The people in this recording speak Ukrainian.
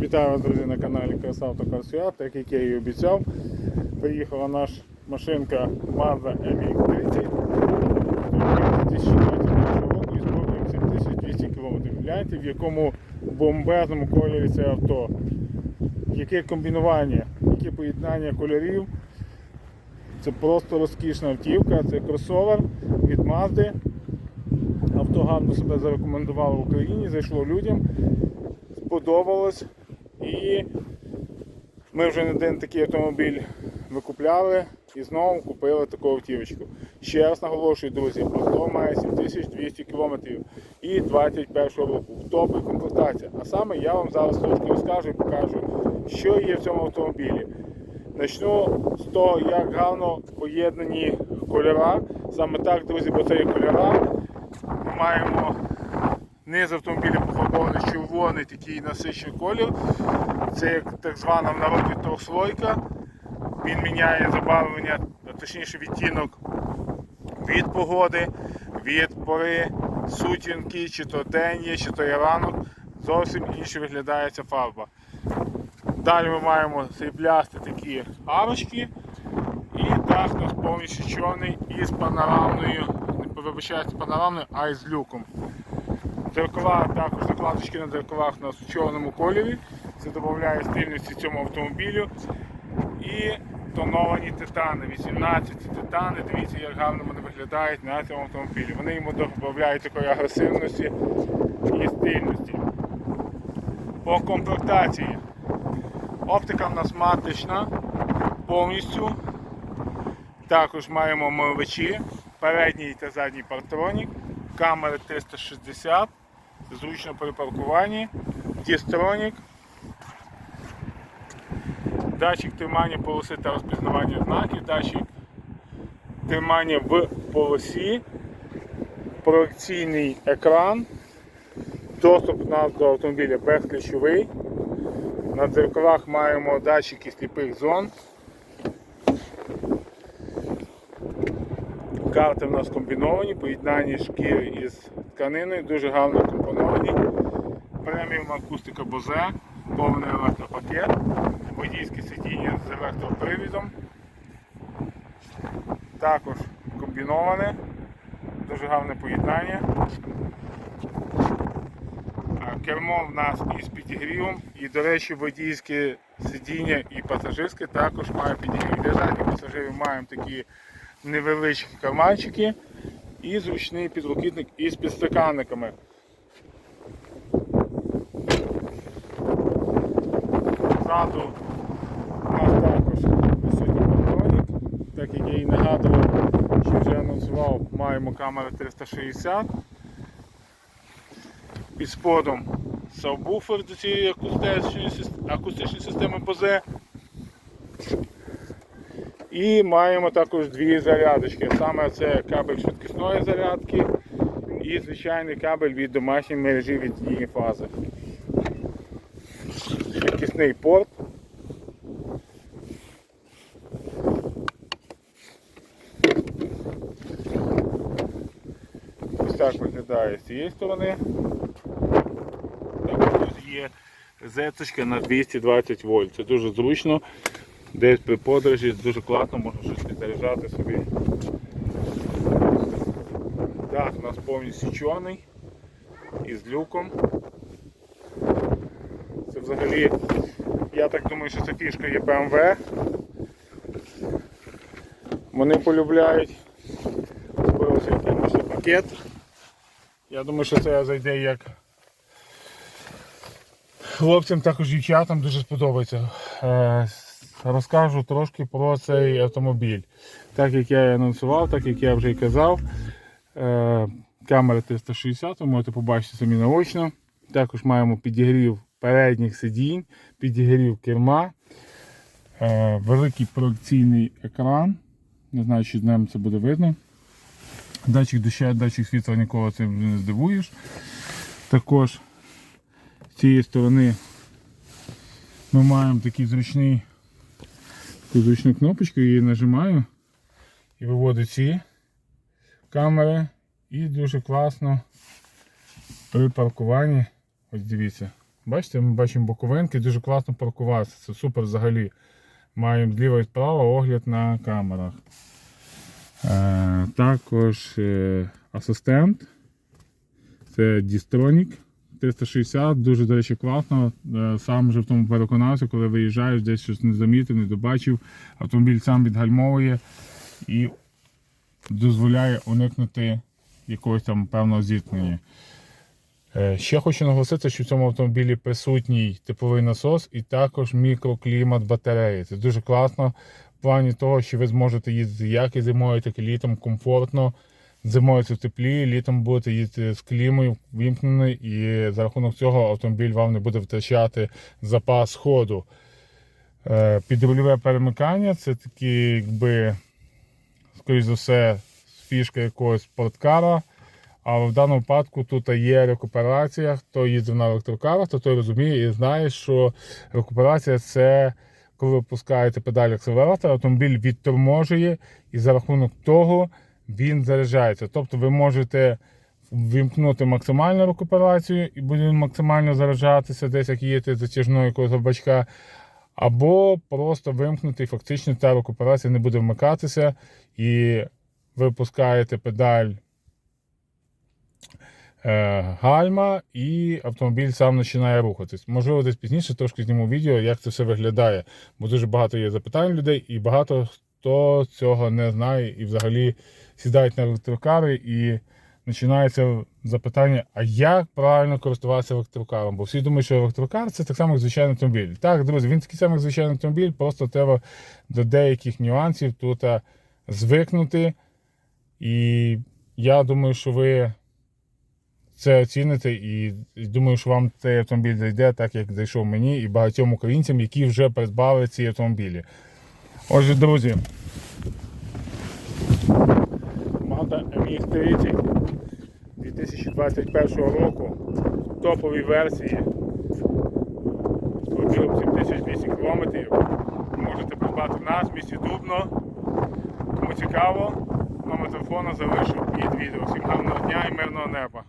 Вітаю вас, друзі, на каналі Красавто Карсуя. Так як я і обіцяв, приїхала наша машинка Mazda MX-30 2021 року із пробігом 7200 км. Гляньте, в якому бомбезному кольорі це авто. Яке комбінування, яке поєднання кольорів. Це просто розкішна автівка, це кросовер від Mazda. Авто гарно себе зарекомендувало в Україні, зайшло людям сподобалось. І ми вже не один такий автомобіль викупляли і знову купили таку автівочку. Ще раз наголошую, друзі, авто має 7200 км і 21 року. В топі комплектація. А саме я вам зараз трошки розкажу і покажу, що є в цьому автомобілі. Почну з того, як гарно поєднані кольора. Саме так, друзі, бо це є кольора. Маємо Низ автомобіля пофарбований червоний такий насичений колір. Це як так звана в народі трьохслойка. Він міняє забарвлення, точніше відтінок від погоди, від пори, сутінки, чи то день є, чи то є ранок. Зовсім інше виглядає ця фарба. Далі ми маємо сріблясті такі арочки. І дах у нас повністю чорний із панорамною, не вибачайте, панорамною, а й з люком. Дзеркала, також накладочки на дзеркалах у нас в чорному кольорі. Це додає стильності цьому автомобілю. І тоновані титани, 18 титани. Дивіться, як гарно вони виглядають на цьому автомобілі. Вони йому додають такої агресивності і стильності. По комплектації. Оптика в нас матична повністю. Також маємо мовичі, передній та задній партронік, камери 360, зручно при паркуванні, дістронік, датчик тримання полоси та розпізнавання знаків, датчик тримання в полосі, проекційний екран, доступ у нас до автомобіля безключовий. На дзеркалах маємо датчики сліпих зон. Карти в нас комбіновані, поєднані шкіри із тканиною, дуже гарно компоновані. Преміум акустика Bose, повний електропакет, водійське сидіння з електропривідом. Також комбіноване, дуже гарне поєднання. Кермо в нас із підігрівом і, до речі, водійське сидіння і пасажирське також має підігрів. Для задніх пасажирів маємо такі невеличкі карманчики і зручний підлокітник із підстаканниками. Ззаду у нас також присутній патронік, так як я і нагадував, що вже анонсував, маємо камеру 360. Під сподом сабвуфер до цієї акустичної, системи Bose. І маємо також дві зарядочки. Саме це кабель швидкісної зарядки і звичайний кабель від домашньої мережі від її фази. Швидкісний порт. Ось так виглядає з цієї сторони. Також є розеточка на 220 вольт. Це дуже зручно. Десь при подорожі дуже класно, можна щось підзаряджати собі. Дах у нас повністю чорний із люком. Це взагалі, я так думаю, що це фішка є BMW. Вони полюбляють. Збився якийсь пакет. Я думаю, що це зайде як хлопцям, також дівчатам дуже сподобається. Розкажу трошки про цей автомобіль. Так як я і анонсував, так як я вже і казав, е, камера 360, ви можете побачити самі наочно. Також маємо підігрів передніх сидінь, підігрів керма, е, великий проекційний екран. Не знаю, чи днем це буде видно. Датчик дощу, датчик світла нікого цим не здивуєш. Також з цієї сторони ми маємо такий зручний таку кнопочку, її нажимаю і виводить ці камери. І дуже класно при паркуванні. Ось дивіться, Бачите, ми бачимо боковинки, дуже класно паркуватися. Це супер взагалі. Маємо зліва і справа огляд на камерах. Е, також е, асистент. Це Distronic 360, дуже, до речі, класно. Е, Сам вже в тому переконався, коли виїжджаєш, десь щось не замітив, не добачив. Автомобіль сам відгальмовує і дозволяє уникнути якогось там певного зіткнення. Е, Ще хочу наголосити, що в цьому автомобілі присутній типовий насос і також мікроклімат батареї. Це дуже класно в плані того, що ви зможете їздити як і зимою, так і літом комфортно. Зимою це в теплі, літом будете їздити з клімою вімкнений, і за рахунок цього автомобіль вам не буде втрачати запас ходу. Е, Підрульове перемикання це такі, якби, скоріш за все, фішка якогось спорткара. Але в даному випадку тут є рекуперація. Хто їздив на електрокарах, то той розуміє і знає, що рекуперація це коли ви пускаєте педаль акселератора, автомобіль відторможує і за рахунок того він заряджається. Тобто ви можете вімкнути максимальну рекуперацію і буде максимально заряджатися, десь як їдете затяжного якогось бачка. Або просто вимкнути, і фактично ця рекуперація не буде вмикатися, і ви пускаєте педаль е, гальма, і автомобіль сам починає рухатись. Можливо, десь пізніше трошки зніму відео, як це все виглядає. Бо дуже багато є запитань людей, і багато хто цього не знає і взагалі сідають на електрокари і починається запитання, а як правильно користуватися електрокаром? Бо всі думають, що електрокар це так само як звичайний автомобіль. Так, друзі, він такий самий звичайний автомобіль, просто треба до деяких нюансів тут звикнути. І я думаю, що ви це оціните і думаю, що вам цей автомобіль зайде, так як зайшов мені і багатьом українцям, які вже придбали ці автомобілі. Отже, друзі, Mazda MX-30 2021 року в топовій версії з пробігом 7200 км. Можете придбати нас в місті Дубно. Кому цікаво, номер телефону залишу під відео. Всім гарного дня і мирного неба.